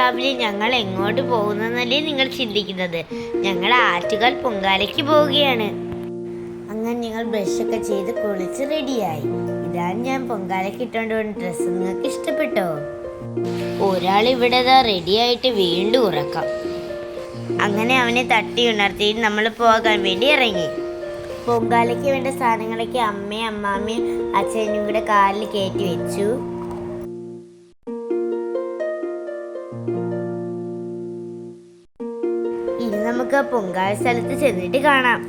രാവിലെ ഞങ്ങൾ എങ്ങോട്ട് പോകുന്നതല്ലേ നിങ്ങൾ ചിന്തിക്കുന്നത്. ഞങ്ങൾ ആറ്റുകാൽ പൊങ്കാലയ്ക്ക് പോവുകയാണ്. അങ്ങനെ ഞങ്ങൾ ബ്രഷൊക്കെ ചെയ്ത് കുളിച്ച് റെഡിയായി. ഇതാണ് ഞാൻ പൊങ്കാലയ്ക്ക് ഇട്ടുകൊണ്ട് പോകുന്ന ഡ്രസ്സ്. നിങ്ങൾക്ക് ഇഷ്ടപ്പെട്ടോ? ഒരാൾ ഇവിടെ റെഡി ആയിട്ട് വീണ്ടും ഉറക്കാം. അങ്ങനെ അവനെ തട്ടി ഉണർത്തി നമ്മൾ പോകാൻ വേണ്ടി ഇറങ്ങി. പൊങ്കാലയ്ക്ക് വേണ്ട സാധനങ്ങളൊക്കെ അമ്മയും അമ്മാമ്മയും അച്ഛനും കൂടെ കാലിൽ കയറ്റി വെച്ചു. നമുക്ക് പൊങ്കാല സ്ഥലത്ത് ചെന്നിട്ട് കാണാം.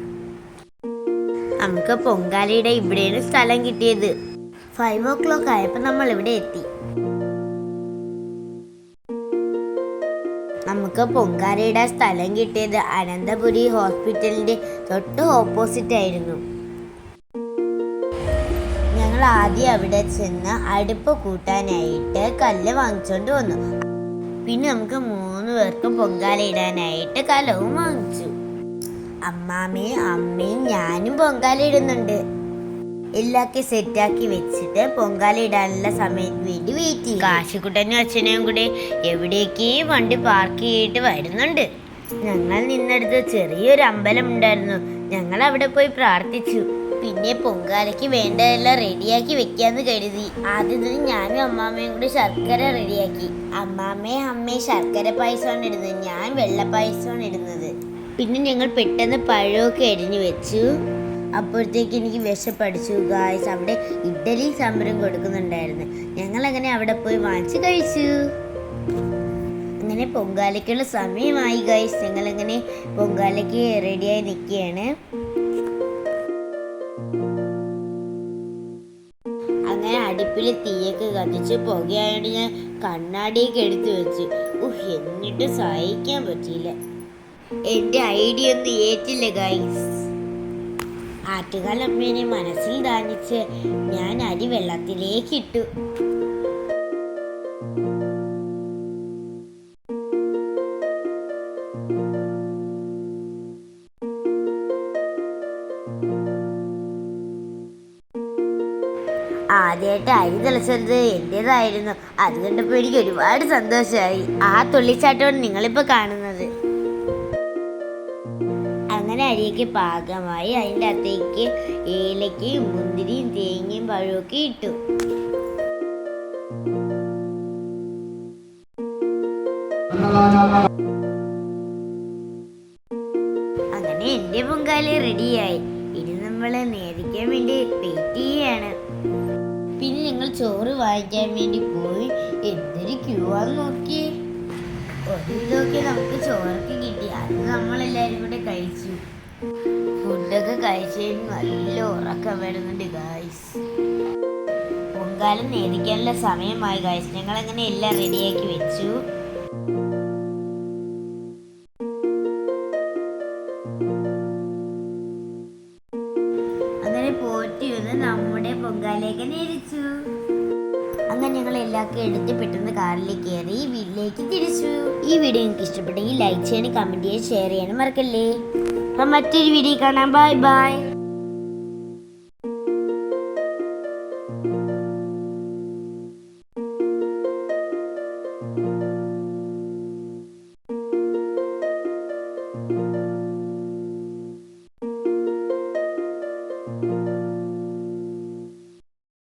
നമുക്ക് പൊങ്കാലയുടെ ഇവിടെയാണ് സ്ഥലം കിട്ടിയത്. ഫൈവ് ഓ ക്ലോക്ക് ആയപ്പോൾ നമ്മൾ ഇവിടെ എത്തി. നമുക്ക് പൊങ്കാലയുടെ സ്ഥലം കിട്ടിയത് അനന്തപുരി ഹോസ്പിറ്റലിന്റെ തൊട്ട് ഓപ്പോസിറ്റ് ആയിരുന്നു. ഞങ്ങൾ ആദ്യം അവിടെ ചെന്ന് അടുപ്പ് കൂട്ടാനായിട്ട് കല്ല് വാങ്ങിച്ചോണ്ട് വന്നു. പിന്നെ നമുക്ക് മൂന്ന് പേർക്കും പൊങ്കാലയിടാനായിട്ട് കലവും വാങ്ങിച്ചു. അമ്മാമ്മയും അമ്മയും ഞാനും പൊങ്കാലയിടുന്നുണ്ട്. എല്ലാക്കി സെറ്റാക്കി വെച്ചിട്ട് പൊങ്കാല ഇടാനുള്ള സമയത്ത് വേണ്ടി വെയിറ്റ് ചെയ്യും കാശിക്കുട്ടനും അച്ഛനെയും കൂടെ എവിടേക്ക് വണ്ടി പാർക്ക് ചെയ്തിട്ട് വരുന്നുണ്ട്. ഞങ്ങൾ നിന്നെടുത്ത് ചെറിയൊരു അമ്പലം ഉണ്ടായിരുന്നു. ഞങ്ങൾ അവിടെ പോയി പ്രാർത്ഥിച്ചു. പിന്നെ പൊങ്കാലയ്ക്ക് വേണ്ടതെല്ലാം റെഡിയാക്കി വെക്കാന്ന് കരുതി. ആദ്യം തന്നെ ഞാനും അമ്മാമ്മയും കൂടി ശർക്കര റെഡിയാക്കി. അമ്മാമ്മയും അമ്മയും ശർക്കര പായസമാണ് ഇടുന്നത്. ഞാൻ വെള്ള പായസമാണ് ഇടുന്നത്. പിന്നെ ഞങ്ങൾ പെട്ടെന്ന് പഴമൊക്കെ അരിഞ്ഞു വെച്ചു. അപ്പോഴത്തേക്ക് എനിക്ക് വിശപ്പടിച്ചു. ഗായ്സ് അവിടെ ഇഡലി സാമ്പാറും കൊടുക്കുന്നുണ്ടായിരുന്നു. ഞങ്ങൾ അങ്ങനെ അവിടെ പോയി വാങ്ങിച്ച് കഴിച്ചു. അങ്ങനെ പൊങ്കാലയ്ക്കുള്ള സമയമായി ഗൈസ് ഞങ്ങൾ അങ്ങനെ പൊങ്കാലയ്ക്ക് റെഡിയായി നിൽക്കുകയാണ്. അടുപ്പിൽ തീയൊക്കെ കത്തിച്ച് പുകയായോണ്ട് ഞാൻ കണ്ണാടിയൊക്കെ എടുത്തു വെച്ച്. ഉഹ് എന്നിട്ട് സഹായിക്കാൻ പറ്റിയില്ല. എന്റെ ഐഡിയ ഒന്നും ഏറ്റില്ല ഗൈസ് ആറ്റുകാലമ്മേനെ മനസ്സിൽ ധാനിച്ച് ഞാൻ അരി വെള്ളത്തിലേക്ക് ഇട്ടു. ആദ്യമായിട്ട് അരി തിളച്ചത് എന്റെതായിരുന്നു അത് കണ്ടപ്പോൾ എനിക്ക് ഒരുപാട് സന്തോഷമായി ആ തുള്ളിച്ചാട്ടമാണ് നിങ്ങളിപ്പോൾ കാണുന്നത്. അങ്ങനെ അരിയൊക്കെ പാകമായി അതിന്റെ അകത്തേക്ക് ഏലക്കയും മുന്തിരിയും തേങ്ങയും പഴമൊക്കെ ഇട്ടു. അങ്ങനെ എന്റെ പൊങ്കാല റെഡിയായി ഇനി നമ്മൾ നേരിക്കാൻ വേണ്ടി വെയിറ്റ് ചെയ്യാണ്. പിന്നെ ഞങ്ങൾ ചോറ് വാങ്ങിക്കാൻ വേണ്ടി പോയി എന്തൊരു ക്യൂ ആന്ന് നോക്കി. ഒരു ഇതൊക്കെ നമുക്ക് ചോറൊക്കെ കിട്ടി. അത് നമ്മളെല്ലാവരും കൂടെ കഴിച്ചു. ഫുഡൊക്കെ കഴിച്ചതിന് നല്ല ഉറക്കം വരുന്നുണ്ട് ഗായ്സ് പൊങ്കാലം നേദിക്കാനുള്ള സമയമായി ഗായ്സ് ഞങ്ങൾ അങ്ങനെ എല്ലാം റെഡിയാക്കി വെച്ചു. കാറിലേക്ക് തിരിച്ചു അങ്ങനെ ഞങ്ങൾ എല്ലാവർക്കും എടുത്ത് പെട്ടെന്ന് കാറിലേക്ക് കയറി വീട്ടിലേക്ക് തിരിച്ചു. ഈ വീഡിയോ നിങ്ങൾക്ക് ഇഷ്ടപ്പെട്ടെങ്കിൽ ലൈക്ക് ചെയ്യാനും കമന്റ് ചെയ്യാൻ ഷെയർ ചെയ്യാനും മറക്കല്ലേ? അപ്പം മറ്റൊരു വീഡിയോ കാണാം. Bye bye